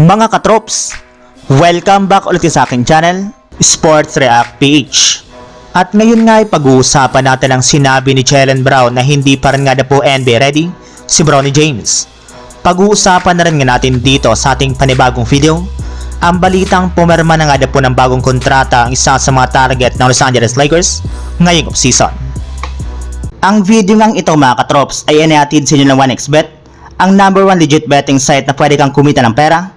Mga katrops, welcome back ulit sa aking channel, Sports React PH. At ngayon nga ay pag-uusapan natin ang sinabi ni Jalen Brown na hindi pa rin nga na po NBA ready, si Bronny James. Pag-uusapan na rin nga natin dito sa ating panibagong video, ang balitang pumirma na nga na po ng bagong kontrata ang isa sa mga target ng Los Angeles Lakers ngayong off-season. Ang video ngang ito mga katrops ay inihatid sa inyo ng 1xBet, ang number one legit betting site na pwede kang kumita ng pera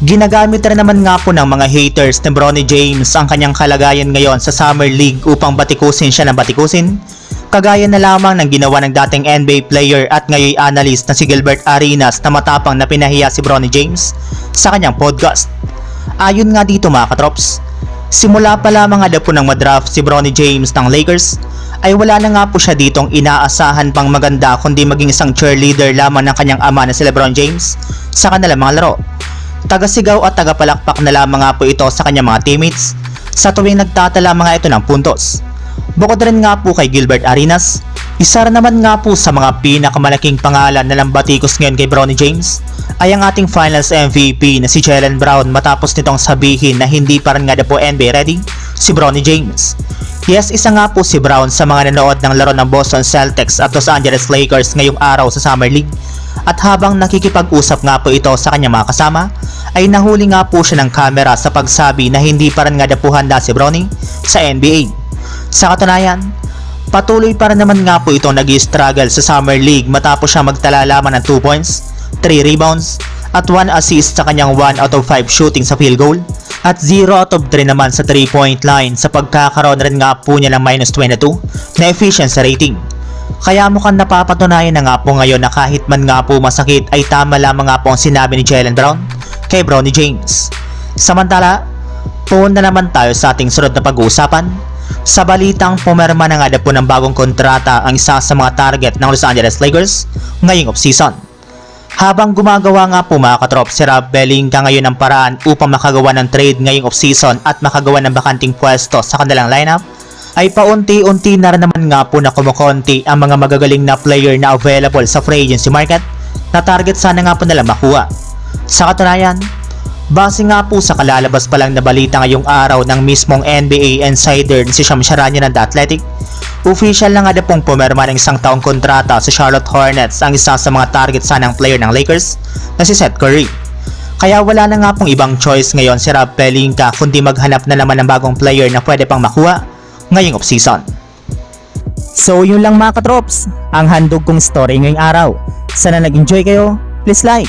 Ginagamit rin naman nga po ng mga haters ni Bronny James ang kanyang kalagayan ngayon sa Summer League upang batikusin siya ng batikusin. Kagaya na lamang ng ginawa ng dating NBA player at ngayon analyst na si Gilbert Arenas na matapang na pinahiya si Bronny James sa kanyang podcast. Ayon nga dito mga katrops, simula pa lamang nga daw po ng madraft si Bronny James ng Lakers ay wala na nga po siya ditong inaasahan pang maganda kundi maging isang cheerleader lamang ng kanyang ama na si Lebron James sa kanilang mga laro. Tagasigaw at tagapalakpak na lamang nga po ito sa kanyang mga teammates sa tuwing nagtatala mga ito ng puntos. Bukod rin nga po kay Gilbert Arenas, isa rin naman nga po sa mga pinakamalaking pangalan na lambatikos ngayon kay Bronny James ay ang ating finals MVP na si Jalen Brown matapos nitong sabihin na hindi pa rin nga na po NBA ready si Bronny James. Yes, isa nga po si Brown sa mga nanood ng laro ng Boston Celtics at Los Angeles Lakers ngayong araw sa Summer League. At habang nakikipag-usap nga po ito sa kanyang mga kasama, ay nahuli nga po siya ng kamera sa pagsabi na hindi pa rin nga na po handa si Bronny sa NBA. Sa katunayan, patuloy pa rin naman nga po itong nag struggle sa Summer League matapos siya magtala lamang ng 2 points, 3 rebounds, at 1 assist sa kanyang 1 out of 5 shooting sa field goal at 0 out of 3 naman sa 3 point line sa pagkakaroon rin nga po niya ng minus 22 na efficiency rating. Kaya mukhang napapatunayan na nga po ngayon na kahit man nga po masakit ay tama lamang nga po ang sinabi ni Jalen Brown kay Bronny James. Samantala, pumunta naman tayo sa ating sunod na pag-uusapan. Sa balitang pumerma na nga po ng bagong kontrata ang isa sa mga target ng Los Angeles Lakers ngayong off-season. Habang gumagawa nga po mga katrop si Rob Pelinka ngayon ng paraan upang makagawa ng trade ngayong off-season at makagawa ng bakanting pwesto sa kanilang lineup, ay paunti-unti na rin naman nga po na kumukonti ang mga magagaling na player na available sa free agency market na target sana nga po nila makuha. Sa katunayan, base nga po sa kalalabas pa lang na balita ngayong araw ng mismong NBA insider si Sham Charania ng The Athletic, official na nga na pong pumirma ng isang taong kontrata sa Charlotte Hornets ang isa sa mga target sanang player ng Lakers na si Seth Curry. Kaya wala na nga pong ibang choice ngayon si Rob Pelinka kundi maghanap na naman ng bagong player na pwede pang makuha ngayong off-season. So yun lang mga katrops, ang handog kong story ngayong araw. Sana nag-enjoy kayo, please like